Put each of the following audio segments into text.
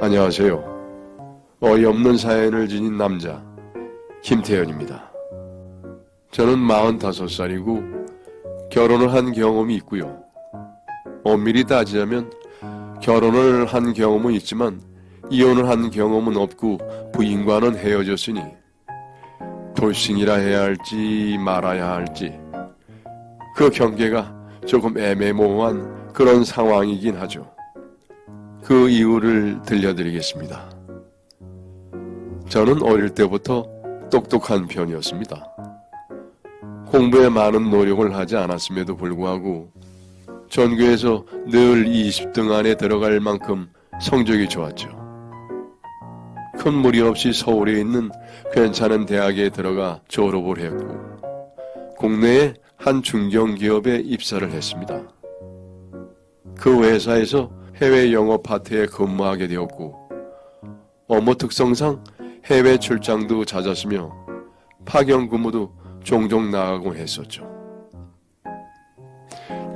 안녕하세요. 어이없는 사연을 지닌 남자 김태현입니다. 저는 45살이고 결혼을 한 경험이 있고요. 엄밀히 따지자면 결혼을 한 경험은 있지만 이혼을 한 경험은 없고 부인과는 헤어졌으니 돌싱이라 해야 할지 말아야 할지 그 경계가 조금 애매모호한 그런 상황이긴 하죠. 그 이유를 들려드리겠습니다. 저는 어릴 때부터 똑똑한 편이었습니다. 공부에 많은 노력을 하지 않았음에도 불구하고 전교에서 늘 20등 안에 들어갈 만큼 성적이 좋았죠. 큰 무리 없이 서울에 있는 괜찮은 대학에 들어가 졸업을 했고 국내의 한 중견기업에 입사를 했습니다. 그 회사에서 해외 영업 파트에 근무하게 되었고 업무 특성상 해외 출장도 잦았으며 파견 근무도 종종 나가곤 했었죠.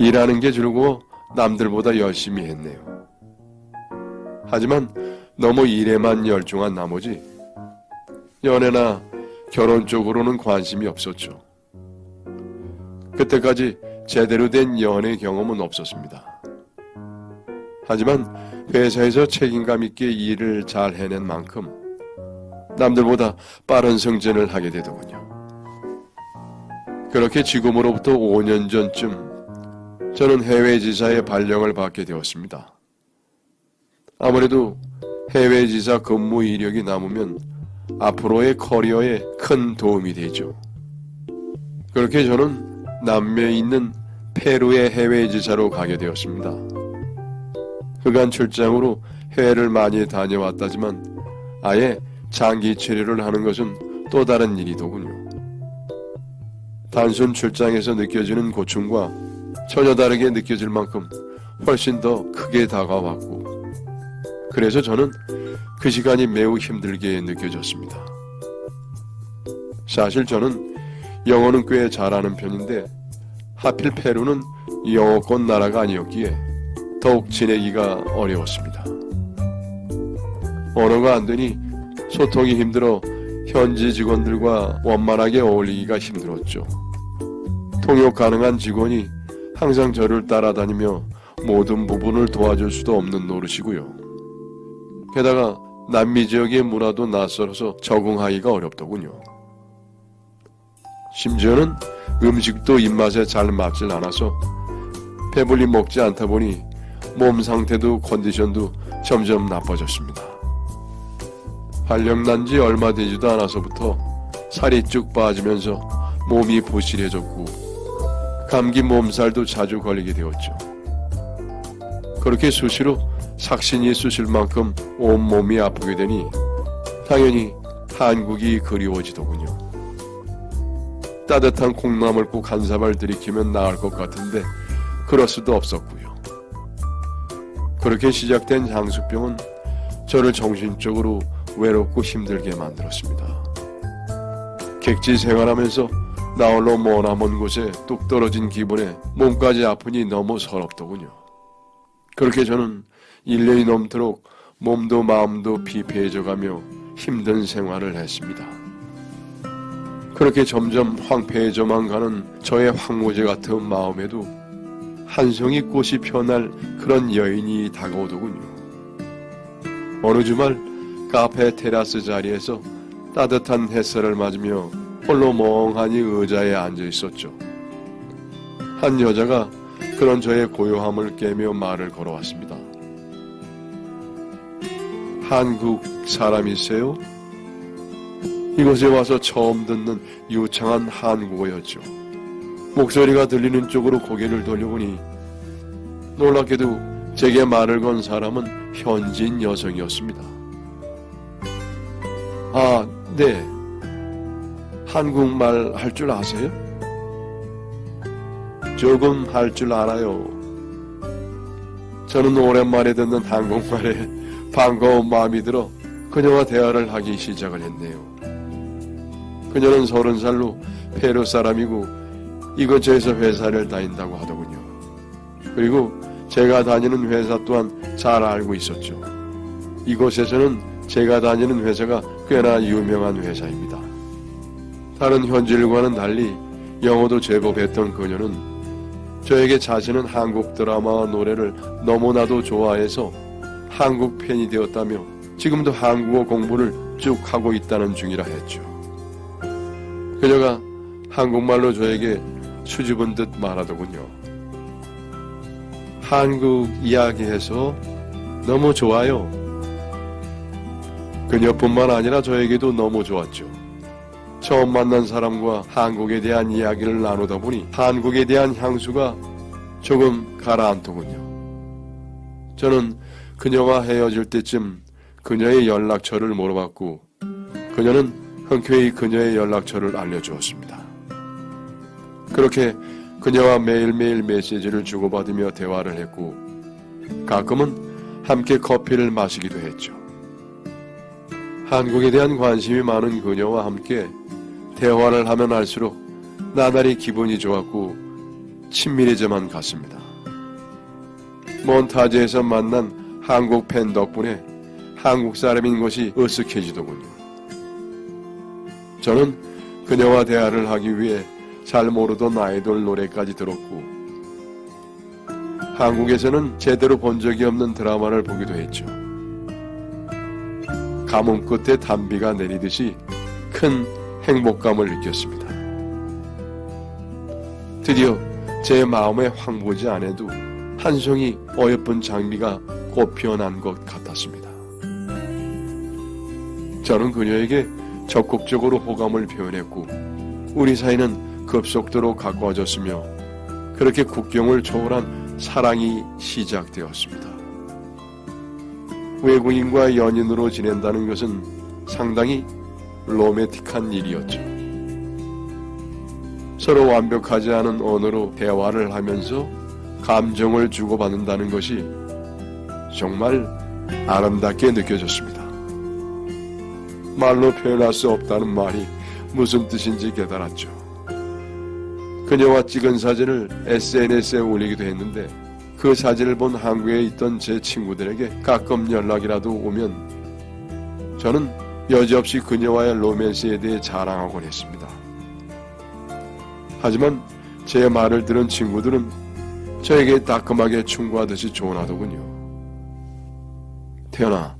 일하는 게 즐거워 남들보다 열심히 했네요. 하지만 너무 일에만 열중한 나머지 연애나 결혼 쪽으로는 관심이 없었죠. 그때까지 제대로 된 연애 경험은 없었습니다. 하지만 회사에서 책임감 있게 일을 잘 해낸 만큼 남들보다 빠른 승진을 하게 되더군요. 그렇게 지금으로부터 5년 전쯤 저는 해외 지사의 발령을 받게 되었습니다. 아무래도 해외 지사 근무 이력이 남으면 앞으로의 커리어에 큰 도움이 되죠. 그렇게 저는 남미에 있는 페루의 해외 지사로 가게 되었습니다. 그간 출장으로 해외를 많이 다녀왔다지만 아예 장기 치료를 하는 것은 또 다른 일이더군요. 단순 출장에서 느껴지는 고충과 전혀 다르게 느껴질 만큼 훨씬 더 크게 다가왔고 그래서 저는 그 시간이 매우 힘들게 느껴졌습니다. 사실 저는 영어는 꽤 잘하는 편인데 하필 페루는 영어권 나라가 아니었기에 더욱 지내기가 어려웠습니다. 언어가 안 되니 소통이 힘들어 현지 직원들과 원만하게 어울리기가 힘들었죠. 통역 가능한 직원이 항상 저를 따라다니며 모든 부분을 도와줄 수도 없는 노릇이고요. 게다가 남미 지역의 문화도 낯설어서 적응하기가 어렵더군요. 심지어는 음식도 입맛에 잘 맞질 않아서 배불리 먹지 않다 보니 몸 상태도 컨디션도 점점 나빠졌습니다. 발령 난 지 얼마 되지도 않아서부터 살이 쭉 빠지면서 몸이 부실해졌고 감기 몸살도 자주 걸리게 되었죠. 그렇게 수시로 삭신이 쑤실 만큼 온몸이 아프게 되니 당연히 한국이 그리워지더군요. 따뜻한 콩나물국 한 사발 들이키면 나을 것 같은데 그럴 수도 없었고요. 그렇게 시작된 장수병은 저를 정신적으로 외롭고 힘들게 만들었습니다. 객지 생활하면서 나 홀로 머나 먼 곳에 뚝 떨어진 기분에 몸까지 아프니 너무 서럽더군요. 그렇게 저는 1년이 넘도록 몸도 마음도 피폐해져가며 힘든 생활을 했습니다. 그렇게 점점 황폐해져만 가는 저의 황무지 같은 마음에도 한 송이 꽃이 펴날 그런 여인이 다가오더군요. 어느 주말 카페 테라스 자리에서 따뜻한 햇살을 맞으며 홀로 멍하니 의자에 앉아 있었죠. 한 여자가 그런 저의 고요함을 깨며 말을 걸어왔습니다. 한국 사람이세요? 이곳에 와서 처음 듣는 유창한 한국어였죠. 목소리가 들리는 쪽으로 고개를 돌려보니 놀랍게도 제게 말을 건 사람은 현지인 여성이었습니다. 아, 네. 한국말 할 줄 아세요? 조금 할 줄 알아요. 저는 오랜만에 듣는 한국말에 반가운 마음이 들어 그녀와 대화를 하기 시작을 했네요. 그녀는 서른 살로 페루 사람이고 이곳저곳에서 회사를 다닌다고 하더군요. 그리고 제가 다니는 회사 또한 잘 알고 있었죠. 이곳에서는 제가 다니는 회사가 꽤나 유명한 회사입니다. 다른 현지일과는 달리 영어도 제법 했던 그녀는 저에게 자신은 한국 드라마와 노래를 너무나도 좋아해서 한국 팬이 되었다며 지금도 한국어 공부를 쭉 하고 있다는 중이라 했죠. 그녀가 한국말로 저에게 수줍은 듯 말하더군요. 한국 이야기해서 너무 좋아요. 그녀뿐만 아니라 저에게도 너무 좋았죠. 처음 만난 사람과 한국에 대한 이야기를 나누다 보니 한국에 대한 향수가 조금 가라앉더군요. 저는 그녀와 헤어질 때쯤 그녀의 연락처를 물어봤고 그녀는 흔쾌히 그녀의 연락처를 알려주었습니다. 그렇게 그녀와 매일매일 메시지를 주고받으며 대화를 했고 가끔은 함께 커피를 마시기도 했죠. 한국에 대한 관심이 많은 그녀와 함께 대화를 하면 할수록 나날이 기분이 좋았고 친밀해져만 갔습니다. 몬타주에서 만난 한국 팬 덕분에 한국 사람인 것이 으쓱해지더군요. 저는 그녀와 대화를 하기 위해 잘 모르던 아이돌 노래까지 들었고 한국에서는 제대로 본 적이 없는 드라마를 보기도 했죠. 가뭄 끝에 단비가 내리듯이 큰 행복감을 느꼈습니다. 드디어 제 마음에 황보지 않아도 한 송이 어여쁜 장미가 꽃 피어난 것 같았습니다. 저는 그녀에게 적극적으로 호감을 표현했고 우리 사이는 급속도로 가까워졌으며 그렇게 국경을 초월한 사랑이 시작되었습니다. 외국인과 연인으로 지낸다는 것은 상당히 로맨틱한 일이었죠. 서로 완벽하지 않은 언어로 대화를 하면서 감정을 주고받는다는 것이 정말 아름답게 느껴졌습니다. 말로 표현할 수 없다는 말이 무슨 뜻인지 깨달았죠. 그녀와 찍은 사진을 SNS에 올리기도 했는데 그 사진을 본 한국에 있던 제 친구들에게 가끔 연락이라도 오면 저는 여지없이 그녀와의 로맨스에 대해 자랑하곤 했습니다. 하지만 제 말을 들은 친구들은 저에게 따끔하게 충고하듯이 조언하더군요. 태연아,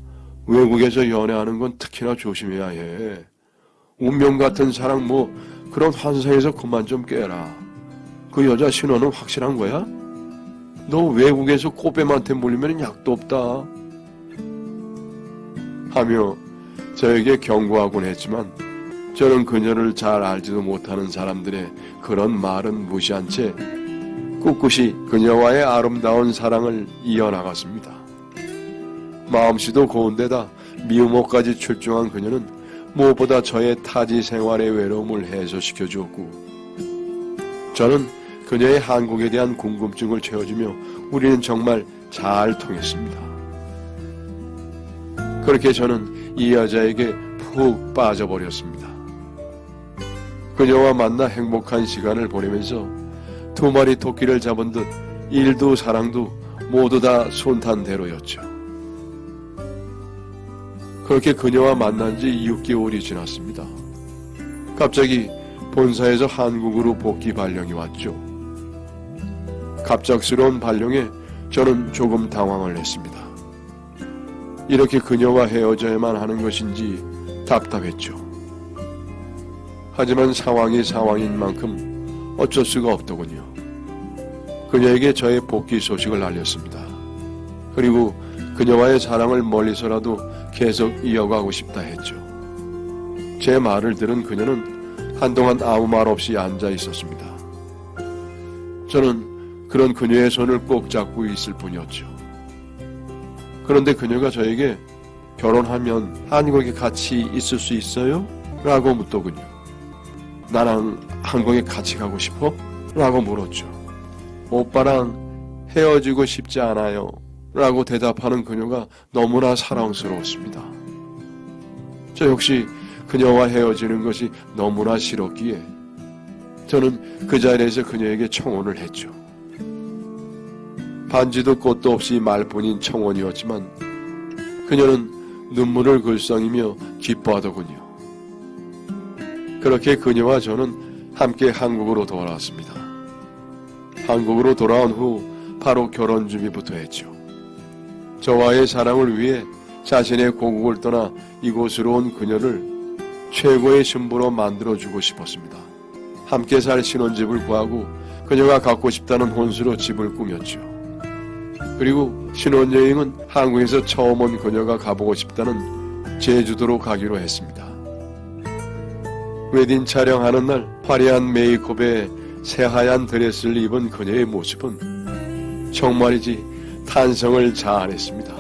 외국에서 연애하는 건 특히나 조심해야 해. 운명 같은 사랑 뭐 그런 환상에서 그만 좀 깨라. 그 여자 신원은 확실한 거야? 너 외국에서 꼬빼한테 몰리면 약도 없다. 하며 저에게 경고하곤 했지만 저는 그녀를 잘 알지도 못하는 사람들의 그런 말은 무시한 채 꿋꿋이 그녀와의 아름다운 사랑을 이어나갔습니다. 마음씨도 고운데다 미우모까지 출중한 그녀는 무엇보다 저의 타지 생활의 외로움을 해소시켜 주었고 저는 그녀의 한국에 대한 궁금증을 채워주며 우리는 정말 잘 통했습니다. 그렇게 저는 이 여자에게 푹 빠져버렸습니다. 그녀와 만나 행복한 시간을 보내면서 두 마리 토끼를 잡은 듯 일도 사랑도 모두 다 손탄대로였죠. 그렇게 그녀와 만난 지 6개월이 지났습니다. 갑자기 본사에서 한국으로 복귀 발령이 왔죠. 갑작스러운 발령에 저는 조금 당황을 했습니다. 이렇게 그녀와 헤어져야만 하는 것인지 답답했죠. 하지만 상황이 상황인 만큼 어쩔 수가 없더군요. 그녀에게 저의 복귀 소식을 알렸습니다. 그리고 그녀와의 사랑을 멀리서라도 계속 이어가고 싶다 했죠. 제 말을 들은 그녀는 한동안 아무 말 없이 앉아 있었습니다. 저는 그런 그녀의 손을 꼭 잡고 있을 뿐이었죠. 그런데 그녀가 저에게 결혼하면 한국에 같이 있을 수 있어요? 라고 묻더군요. 나랑 한국에 같이 가고 싶어? 라고 물었죠. 오빠랑 헤어지고 싶지 않아요. 라고 대답하는 그녀가 너무나 사랑스러웠습니다. 저 역시 그녀와 헤어지는 것이 너무나 싫었기에 저는 그 자리에서 그녀에게 청혼을 했죠. 반지도 꽃도 없이 말뿐인 청혼이었지만 그녀는 눈물을 글썽이며 기뻐하더군요. 그렇게 그녀와 저는 함께 한국으로 돌아왔습니다. 한국으로 돌아온 후 바로 결혼 준비부터 했죠. 저와의 사랑을 위해 자신의 고국을 떠나 이곳으로 온 그녀를 최고의 신부로 만들어주고 싶었습니다. 함께 살 신혼집을 구하고 그녀가 갖고 싶다는 혼수로 집을 꾸몄죠. 그리고 신혼여행은 한국에서 처음 온 그녀가 가보고 싶다는 제주도로 가기로 했습니다. 웨딩 촬영하는 날 화려한 메이크업에 새하얀 드레스를 입은 그녀의 모습은 정말이지 탄성을 자아냈습니다.